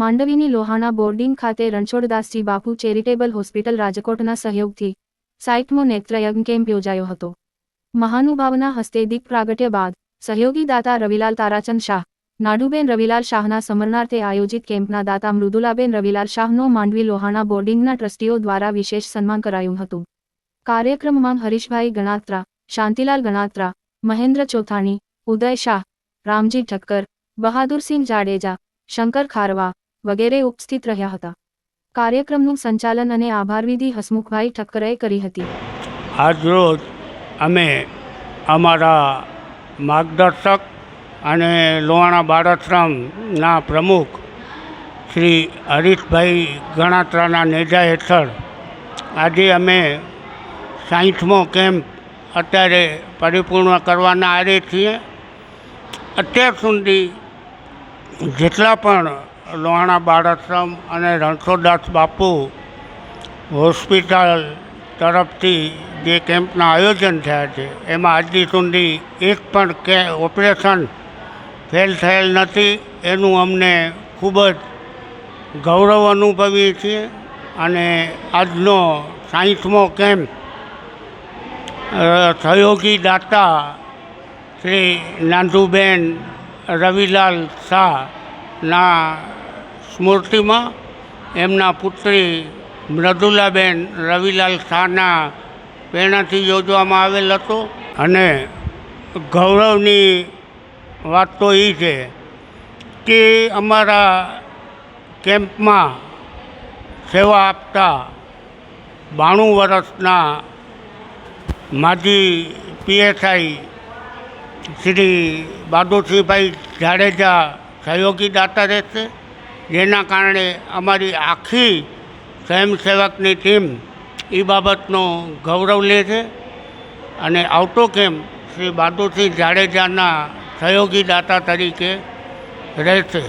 માંડવીની Lohana boarding ખાતે રણછોડદાસજી બાપુ charitable hospital રાજકોટના સહયોગથી સાઇટમો નેત્રયજ્ઞ કેમ્પ યોજાયો હતો. મહાનુભાવના હસ્તે દીપ પ્રાગટ્ય બાદ સહયોગી દાતા રવિલાલ તારાચંદ શાહ, નાડુબેન રવિલાલ શાહના સમરણાર્થે આયોજિત કેમ્પના દાતા મૃદુલાબેન રવિલાલ શાહનો માંડવી લોહાણા બોર્ડિંગના ટ્રસ્ટીઓ દ્વારા વિશેષ સન્માન કરાયું હતું. કાર્યક્રમમાં હરીશભાઈ ગણાત્રા, શાંતિલાલ ગણાત્રા, મહેન્દ્ર ચોથાણી, ઉદય શાહ, રામજી ઠક્કર, બહાદુરસિંહ જાડેજા, શંકર ખારવા વગેરે ઉપસ્થિત રહ્યા હતા. કાર્યક્રમનું સંચાલન અને આભારવિધિ હસમુખભાઈ ઠક્કરે કરી હતી. આજરોજ અમે અમારા માર્ગદર્શક અને લોહાણા બાળાશ્રમના પ્રમુખ શ્રી હરીશભાઈ ગણાત્રાના નેજા હેઠળ આજે અમે સાહીઠમો કેમ્પ અત્યારે પરિપૂર્ણ કરવાના આરે છીએ. અત્યાર સુધી જેટલા પણ લોહાણા બાળાશ્રમ અને રણછોડદાસ બાપુ હોસ્પિટલ તરફથી જે કેમ્પના આયોજન થયા છે, એમાં હજી સુધી એક પણ કે ઓપરેશન ફેલ થયેલ નથી, એનું અમને ખૂબ જ ગૌરવ અનુભવીએ છીએ અને આજનો સાહીઠમો કેમ્પ સહયોગી દાતા શ્રી નાંદુબેન રવિલાલ શાહના સ્મૃતિમાં એમના પુત્રી મૃદુલાબેન રવિલાલ શાહના પ્રેરણાથી યોજવામાં આવેલ હતો અને ગૌરવની વાત તો એ છે કે અમારા કેમ્પમાં સેવા આપતા બાણું વર્ષના માજી પીએસઆઈ શ્રી બહાદુરસિંહભાઈ જાડેજા સહયોગી દાતા રહેશે. જેના કારણે અમારી આખી સ્વયંસેવકની ટીમ એ બાબતનો ગૌરવ લે છે અને આવતો કેમ્પ શ્રી બાદુસિંહ જાડેજાના સહયોગી દાતા તરીકે રહેશે